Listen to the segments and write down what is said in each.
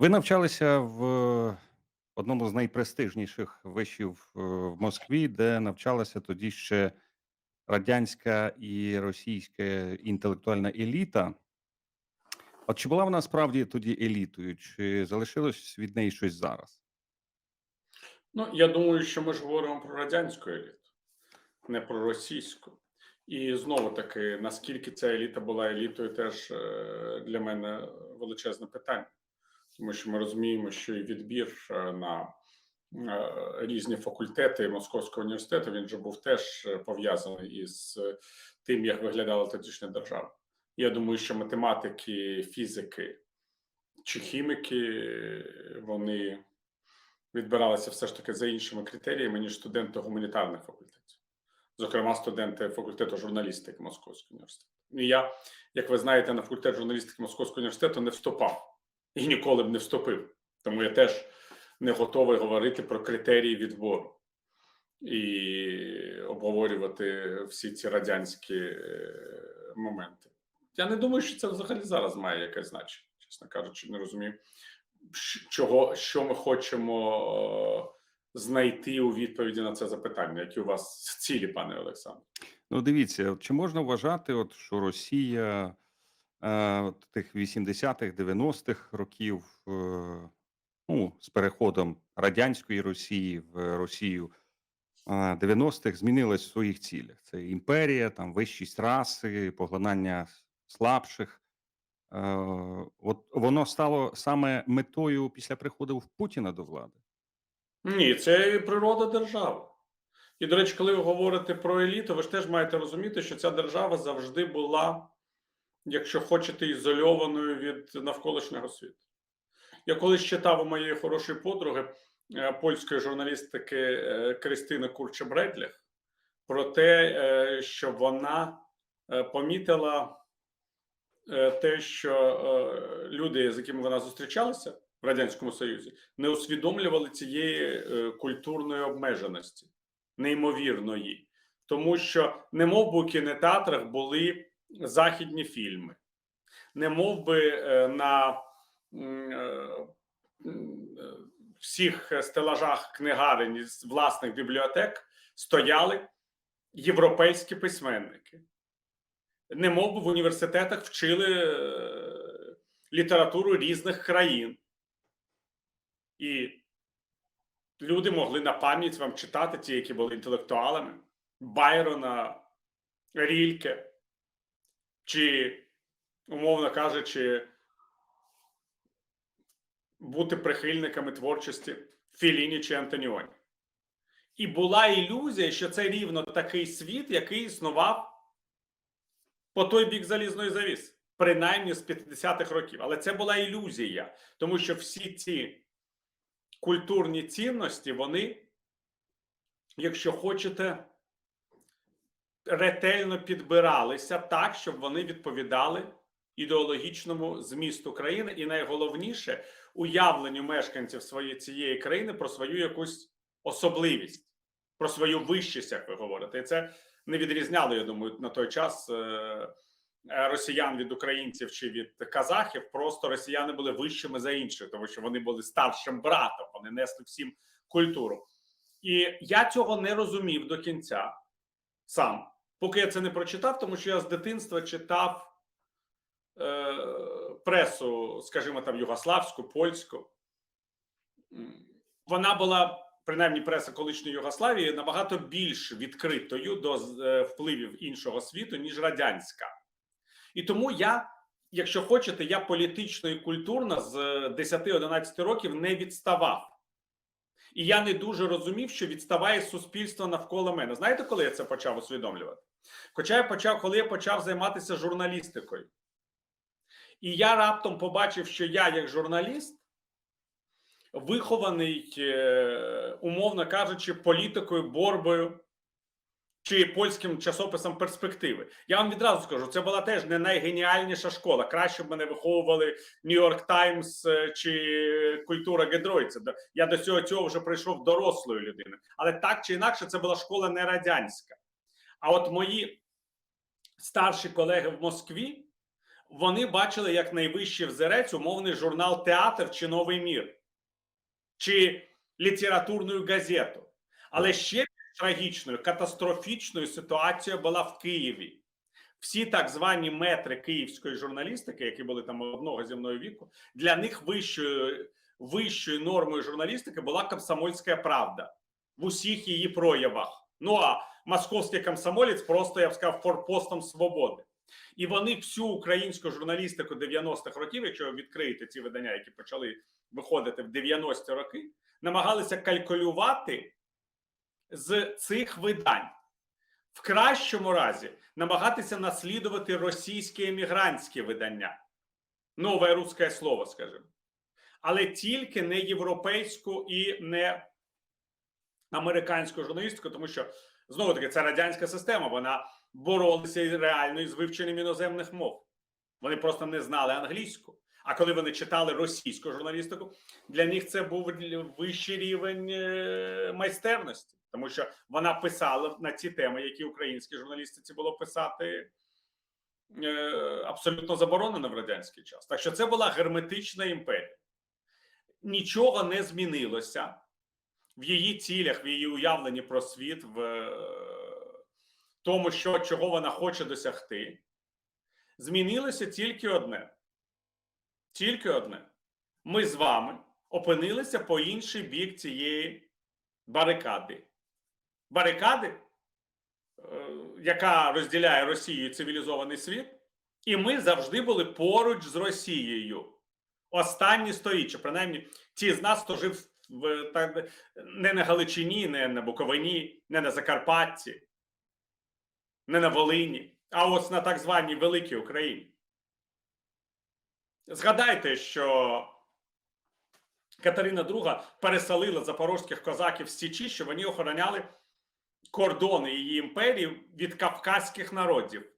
Ви навчалися в одному з найпрестижніших вишів е, в Москві, де навчалася тоді ще радянська і російська інтелектуальна еліта. От чи була вона справді тоді елітою, чи залишилось від неї щось зараз? Ну, я думаю, що ми ж говоримо про радянську еліту, не про російську. І знову таки, наскільки ця еліта була елітою, теж е, для мене величезне питання, тому що ми розуміємо, що і відбір е, на е, різні факультети Московського університету він же був теж е, пов'язаний із тим, як виглядала тодішня держава. Я думаю, що математики, фізики чи хіміки вони відбиралися все ж таки за іншими критеріями, ніж студенти гуманітарних факультетів, зокрема, студенти факультету журналістики Московського університету. І я, як ви знаєте, на факультет журналістики Московського університету не вступав і ніколи б не вступив. Тому я теж не готовий говорити про критерії відбору і обговорювати всі ці радянські е, моменти. Я не думаю, що це взагалі зараз має якесь значення, чесно кажучи, не розумію, чого, що ми хочемо е, знайти у відповіді на це запитання. Які у вас цілі, пане Олександр? Ну, дивіться, чи можна вважати, от, що Росія от тих 80-х, 90-х років, е, ну, з переходом радянської Росії в Росію е, 90-х змінилась в своїх цілях. Це імперія, там вищість раси, поглинання слабших. Е, от воно стало саме метою після приходу в Путіна до влади. Ні, це природа держави. І, до речі, коли ви говорите про еліту, ви ж теж маєте розуміти, що ця держава завжди була, якщо хочете, ізольованою від навколишнього світу. Я колись читав у моєї хорошої подруги е, польської журналістики е, Кристини Курчебредлях про те, е, що вона помітила те, що люди, з якими вона зустрічалася в Радянському Союзі, не усвідомлювали цієї культурної обмеженості, неймовірної, тому що не мов би у кінотеатрах були західні фільми, не мов би е, на е, всіх стелажах книгарень із власних бібліотек стояли європейські письменники. Не мов би в університетах вчили е, літературу різних країн. І люди могли на пам'ять вам читати ті, які були інтелектуалами, Байрона, Рільке, чи, умовно кажучи, бути прихильниками творчості Філіні чи Антоніоні. І була ілюзія, що це рівно такий світ, який існував по той бік залізної завіси, принаймні з 50-х років. Але це була ілюзія, тому що всі ці культурні цінності, вони, якщо хочете, ретельно підбиралися так, щоб вони відповідали ідеологічному змісту країни, і найголовніше уявленню мешканців своєї цієї країни про свою якусь особливість, про свою вищість, як ви говорите. І це не відрізняло, я думаю, на той час. е, Росіян від українців чи від казахів, просто росіяни були вищими за інших, тому що вони були старшим братом, вони несли всім культуру. І я цього не розумів до кінця сам, поки я це не прочитав, тому що я з дитинства читав е, пресу, скажімо там, югославську, польську. Вона була, принаймні, преса колишньої Югославії, набагато більш відкритою до е, впливів іншого світу, ніж радянська. І тому я, якщо хочете, я політично і культурно з 10-11 років не відставав. І я не дуже розумів, що відставає суспільство навколо мене. Знаєте, коли я це почав усвідомлювати? Хоча я почав, коли я почав займатися журналістикою. І я раптом побачив, що я, як журналіст, вихований, е, умовно кажучи, політикою, борбою чи польським часописом перспективи. Я вам відразу скажу, це була теж не найгеніальніша школа. Краще б мене виховували Нью-Йорк Таймс е, чи культура Гедройця. Я до цього цього вже прийшов дорослою людиною. Але так чи інакше, це була школа не радянська. А от мої старші колеги в Москві. вони бачили як найвищий взірець умовний журнал Театр чи Новий мір, чи літературну газету. Але ще трагічною, катастрофічною ситуацією була в Києві. Всі так звані метри київської журналістики, які були там одного зі мною віку, для них вищою, вищою нормою журналістики була комсомольська правда в усіх її проявах. Ну а московський комсомолець просто я б сказав форпостом свободи. І вони всю українську журналістику 90-х років, якщо відкриєте ці видання, які почали виходити в 90-ті роки, намагалися калькулювати з цих видань. В кращому разі намагатися наслідувати російські емігрантські видання, нове русське слово, скажімо, але тільки не європейську і не американську журналістику, тому що знову таки це радянська система. Вона боролися і реально із вивченням іноземних мов. Вони просто не знали англійську. А коли вони читали російську журналістику, для них це був вищий рівень е, майстерності, тому що вона писала на ці теми, які українські журналістиці було писати е, абсолютно заборонено в радянський час. Так що це була герметична імперія. Нічого не змінилося в її цілях, в її уявленні про світ, в е, тому, що, чого вона хоче досягти. Змінилося тільки одне. Тільки одне. Ми з вами опинилися по інший бік цієї барикади. Барикади, е, яка розділяє Росію і цивілізований світ, і ми завжди були поруч з Росією. Останні сторіччя, принаймні, ті з нас, хто жив в, так, не на Галичині, не на Буковині, не на Закарпатті, не на Волині, а ось на так званій Великій Україні. Згадайте, що Катерина II переселила запорозьких козаків з Січі, що вони охороняли кордони її імперії від кавказьких народів.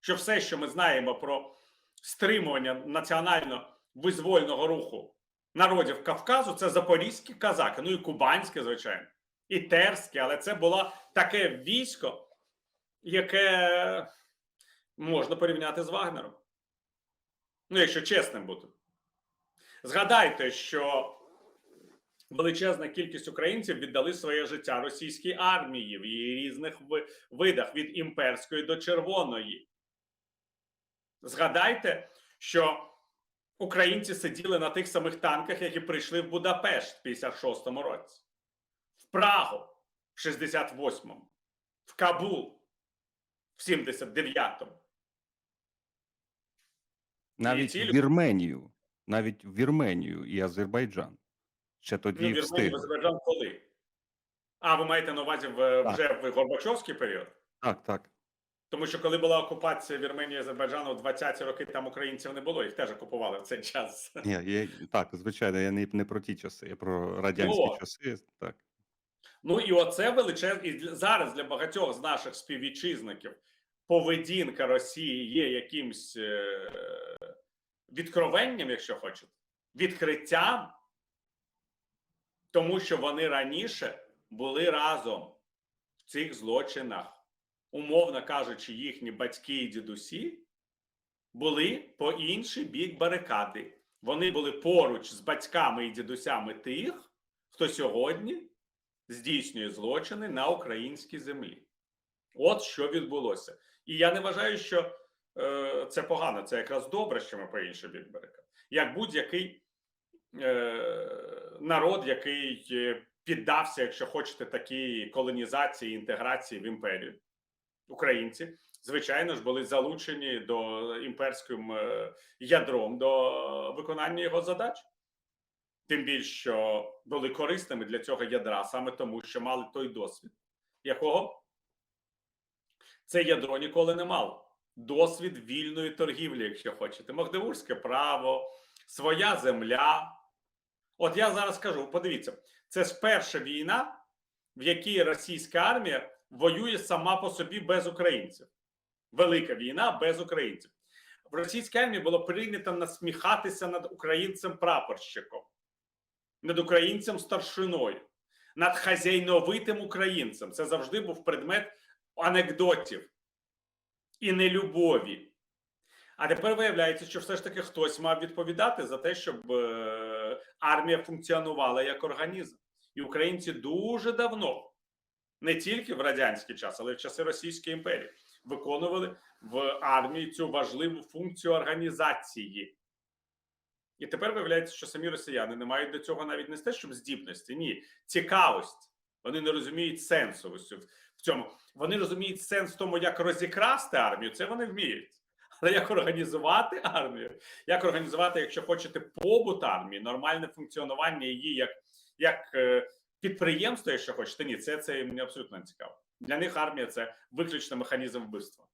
Що все, що ми знаємо про стримування національно визвольного руху народів Кавказу, це запорізькі казаки, ну і кубанське, звичайно, і терське, але це було таке військо, яке можна порівняти з Вагнером. Ну, якщо чесним бути. Згадайте, що величезна кількість українців віддали своє життя російській армії в її різних видах від імперської до червоної. Згадайте, що українці сиділи на тих самих танках, які прийшли в Будапешт в 56-му році, в Прагу в 68-му, в Кабул в 79-му. Навіть в Вірменію, навіть в Вірменію і Азербайджан. Ще тоді Ну, встигли. Азербайджан коли? А, ви маєте на увазі в, Так. вже в Горбачовський період? Так, так. Тому що коли була окупація Вірменії Азербайджану в 20-ті роки, там українців не було, їх теж окупували в цей час. Ні, я, так, звичайно, я не, не про ті часи, я про радянські Ну, часи. Так. Ну і оце величезне. І зараз для багатьох з наших співвітчизників поведінка Росії є якимсь е- відкровенням, якщо хочете, відкриттям, тому що вони раніше були разом в цих злочинах. Умовно кажучи, їхні батьки і дідусі були по інший бік барикади. Вони були поруч з батьками і дідусями тих, хто сьогодні здійснює злочини на українській землі. От що відбулося. І я не вважаю, що е, це погано, це якраз добре, що ми по інший бік барикад. Як будь-який народ, який е, піддався, якщо хочете, такій колонізації, інтеграції в імперію. Українці, звичайно ж, були залучені до імперським е, ядром до виконання його задач. Тим більше, що були корисними для цього ядра саме тому, що мали той досвід, якого це ядро ніколи не мало. Досвід вільної торгівлі, якщо хочете, Магдебурзьке право, своя земля. От я зараз скажу: подивіться, це ж перша війна, в якій російська армія воює сама по собі без українців. Велика війна без українців. В російській армії було прийнято насміхатися над українцем-прапорщиком, над українцем старшиною, над хазяйновитим українцем. Це завжди був предмет анекдотів і нелюбові. А тепер виявляється, що все ж таки хтось мав відповідати за те, щоб е, армія функціонувала як організм. І українці дуже давно, не тільки в радянський час, але й в часи Російської імперії, виконували в армії цю важливу функцію організації. І тепер виявляється, що самі росіяни не мають до цього навіть не те, щоб здібності, ні, цікавості. Вони не розуміють сенсу в в цьому. Вони розуміють сенс в тому, як розікрасти армію, це вони вміють. Але як організувати армію, як організувати, якщо хочете, побут армії, нормальне функціонування її як, як е, підприємство, якщо хочете, ні, це, це їм абсолютно не цікаво. Для них армія це виключно механізм вбивства.